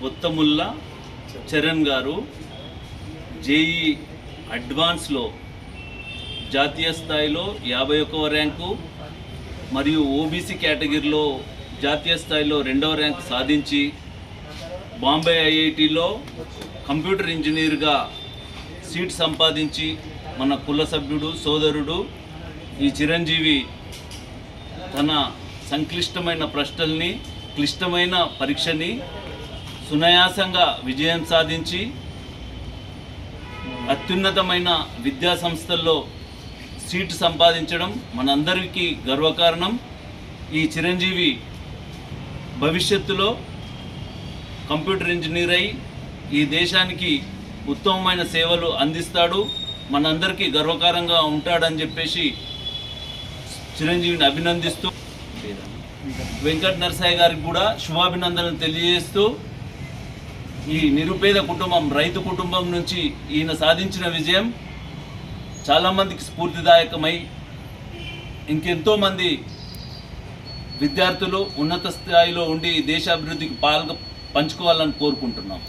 బొత్తముల్లా చరణ్ గారు జేఈ అడ్వాన్స్లో జాతీయ స్థాయిలో యాభై ఒకవ ర్యాంకు మరియు ఓబీసీ కేటగిరీలో జాతీయ స్థాయిలో రెండవ ర్యాంకు సాధించి బాంబే ఐఐటిలో కంప్యూటర్ ఇంజనీర్గా సీట్ సంపాదించి మన కుల సభ్యుడు సోదరుడు ఈ చిరంజీవి తన సంక్లిష్టమైన ప్రశ్నల్ని క్లిష్టమైన పరీక్షని సునాయాసంగా విజయం సాధించి అత్యున్నతమైన విద్యా సంస్థల్లో సీటు సంపాదించడం మనందరికీ గర్వకారణం. ఈ చిరంజీవి భవిష్యత్తులో కంప్యూటర్ ఇంజనీర్ అయి ఈ దేశానికి ఉత్తమమైన సేవలు అందిస్తాడు. మనందరికీ గర్వకారంగా ఉంటాడని చెప్పేసి చిరంజీవిని అభినందిస్తూ వెంకట నరసాయి గారికి కూడా శుభాభినందనలు తెలియజేస్తూ ఈ నిరుపేద కుటుంబం రైతు కుటుంబం నుంచి ఈయన సాధించిన విజయం చాలామందికి స్ఫూర్తిదాయకమై ఇంకెంతోమంది విద్యార్థులు ఉన్నత స్థాయిలో ఉండి దేశాభివృద్ధికి పాల్గొ పంచుకోవాలని కోరుకుంటున్నాం.